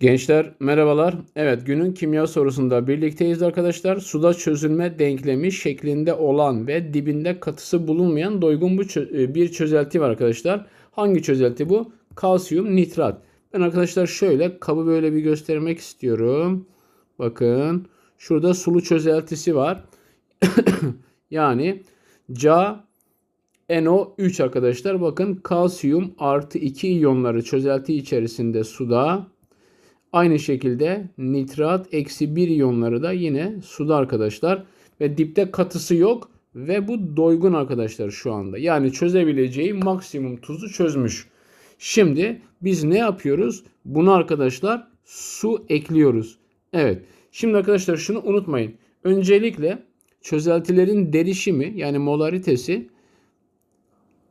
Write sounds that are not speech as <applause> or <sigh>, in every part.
Gençler merhabalar. Evet günün kimya sorusunda birlikteyiz arkadaşlar. Suda çözülme denklemi şeklinde olan ve dibinde katısı bulunmayan doygun e, bir çözelti var arkadaşlar. Hangi çözelti bu? Kalsiyum nitrat. Ben arkadaşlar şöyle kabı böyle bir göstermek istiyorum. Bakın şurada sulu çözeltisi var. <coughs> yani Ca NO3 arkadaşlar. Bakın kalsiyum artı 2 iyonları çözelti içerisinde suda. Aynı şekilde nitrat eksi 1 iyonları da yine suda arkadaşlar. Ve dipte katısı yok ve bu doygun arkadaşlar şu anda. Yani çözebileceği maksimum tuzu çözmüş. Şimdi biz ne yapıyoruz? Bunu arkadaşlar su ekliyoruz. Evet. Şimdi arkadaşlar şunu unutmayın. Öncelikle çözeltilerin derişimi yani molaritesi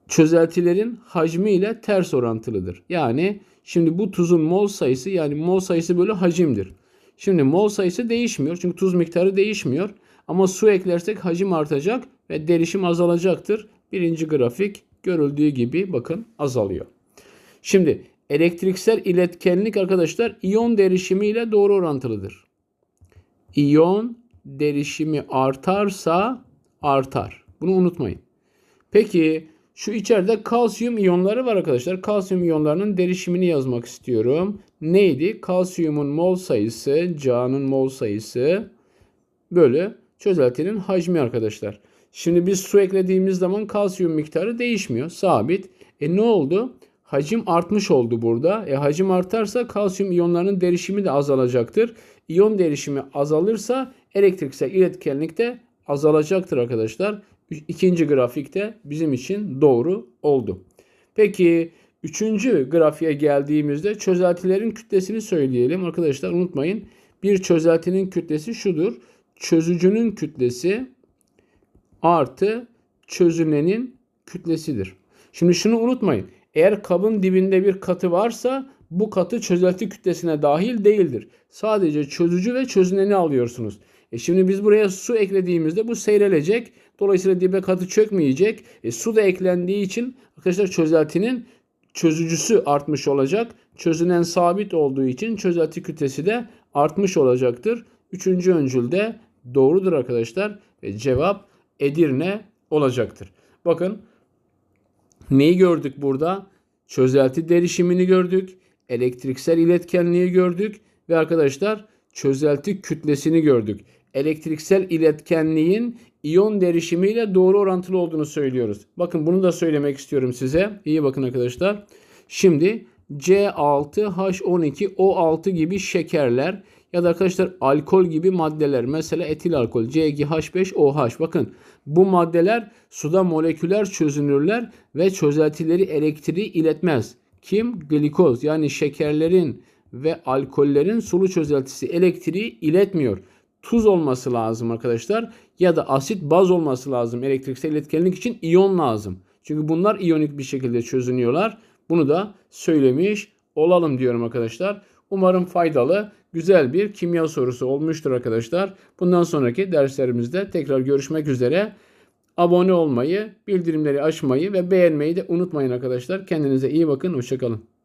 çözeltilerin hacmi ile ters orantılıdır. Yani şimdi bu tuzun mol sayısı yani mol sayısı bölü hacimdir. Şimdi mol sayısı değişmiyor çünkü tuz miktarı değişmiyor. Ama su eklersek hacim artacak ve derişim azalacaktır. Birinci grafik görüldüğü gibi bakın azalıyor. Şimdi elektriksel iletkenlik arkadaşlar iyon derişimi ile doğru orantılıdır. İyon derişimi artarsa artar. Bunu unutmayın. Peki şu içeride kalsiyum iyonları var arkadaşlar. Kalsiyum iyonlarının derişimini yazmak istiyorum. Neydi? Kalsiyumun mol sayısı, Ca'nın mol sayısı bölü çözeltinin hacmi arkadaşlar. Şimdi biz su eklediğimiz zaman kalsiyum miktarı değişmiyor. Sabit. E ne oldu? Hacim artmış oldu burada. E hacim artarsa kalsiyum iyonlarının derişimi de azalacaktır. İyon derişimi azalırsa elektriksel iletkenlik de azalacaktır arkadaşlar. İkinci grafikte bizim için doğru oldu. Peki üçüncü grafiğe geldiğimizde çözeltilerin kütlesini söyleyelim. Arkadaşlar unutmayın bir çözeltinin kütlesi şudur. Çözücünün kütlesi artı çözünenin kütlesidir. Şimdi şunu unutmayın. Eğer kabın dibinde bir katı varsa bu katı çözelti kütlesine dahil değildir. Sadece çözücü ve çözüneni alıyorsunuz. E şimdi biz buraya su eklediğimizde bu seyrelecek. Dolayısıyla dibe katı çökmeyecek. E su da eklendiği için arkadaşlar çözeltinin çözücüsü artmış olacak. Çözünen sabit olduğu için çözelti kütlesi de artmış olacaktır. Üçüncü öncül de doğrudur arkadaşlar. E cevap Edirne olacaktır. Bakın neyi gördük burada? Çözelti derişimini gördük. Elektriksel iletkenliği gördük. Ve arkadaşlar çözelti kütlesini gördük. Elektriksel iletkenliğin iyon derişimiyle doğru orantılı olduğunu söylüyoruz. Bakın bunu da söylemek istiyorum size. İyi bakın arkadaşlar. Şimdi C6H12O6 gibi şekerler ya da arkadaşlar alkol gibi maddeler mesela etil alkol C2H5OH bakın bu maddeler suda moleküler çözünürler ve çözeltileri elektriği iletmez. Kim? Glikoz yani şekerlerin ve alkollerin sulu çözeltisi elektriği iletmiyor. Tuz olması lazım arkadaşlar ya da asit baz olması lazım elektriksel iletkenlik için iyon lazım. Çünkü bunlar iyonik bir şekilde çözünüyorlar. Bunu da söylemiş olalım diyorum arkadaşlar. Umarım faydalı, güzel bir kimya sorusu olmuştur arkadaşlar. Bundan sonraki derslerimizde tekrar görüşmek üzere. Abone olmayı, bildirimleri açmayı ve beğenmeyi de unutmayın arkadaşlar. Kendinize iyi bakın. Hoşçakalın.